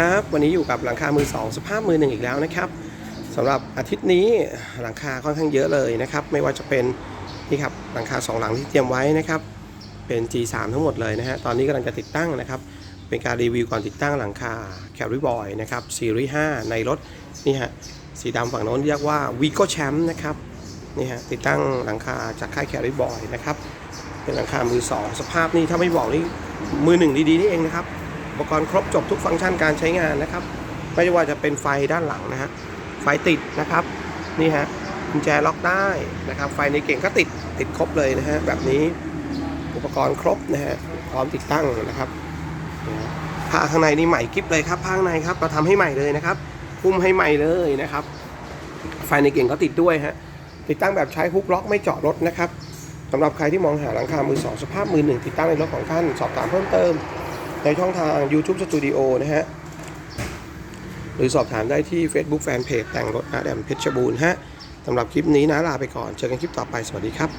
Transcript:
ครับวันนี้อยู่กับหลังคามือ2สภาพมือหนึ่งอีกแล้วนะครับสำหรับอาทิตย์นี้หลังคาค่อนข้างเยอะเลยนะครับ ไม่ว่าจะเป็นนี่ครับหลังคาสองหลังที่เตรียมไว้นะครับ เป็น G3 ทั้งหมดเลยนะฮะตอนนี้กำลังจะติดตั้งนะครับ เป็นการรีวิวก่อนติดตั้งหลังคา c a r r y Boy นะครับซีรีส์5ในรถนี่ฮะสีดำฝั่งโน้นเรียกว่า Vigo Champ นะครับนี่ฮะติดตั้งหลังคาจากค่าย c a r r y Boy นะครับเป็นหลังคามือ 2 สภาพนี่ถ้าไม่บอกนี่มือหนึ่งดีๆนี่เองนะครับ อุปกรณ์ครบจบทุกฟังก์ชันการใช้งานนะครับ ไม่ว่าจะเป็นไฟด้านหลังนะฮะ ไฟติดนะครับ นี่ฮะกุญแจล็อกได้นะครับ ไฟในเก่งก็ติดติดครบเลยนะฮะ แบบนี้อุปกรณ์ครบนะฮะ พร้อมติดตั้งนะครับผ้าข้างในนี่ใหม่กริบเลยครับผ้าข้างในครับเราทำให้ใหม่เลยนะครับพุ่มให้ใหม่เลยนะครับ ไฟในเก่งก็ติดด้วยฮะ ติดตั้งแบบใช้ฮุกล็อกไม่เจาะรถนะครับสำหรับใครที่มองหาหลังคามือสองสภาพมือหนึ่งติดตั้งในรถของท่าน สอบถามเพิ่มเติม ในช่องทาง YouTube Studio นะฮะ หรือสอบถามได้ที่ Facebook Fanpage แต่งรถอาแดมเพชรบูรณ์ฮะสำหรับคลิปนี้นะลาไปก่อน เจอกันคลิปต่อไป สวัสดีครับ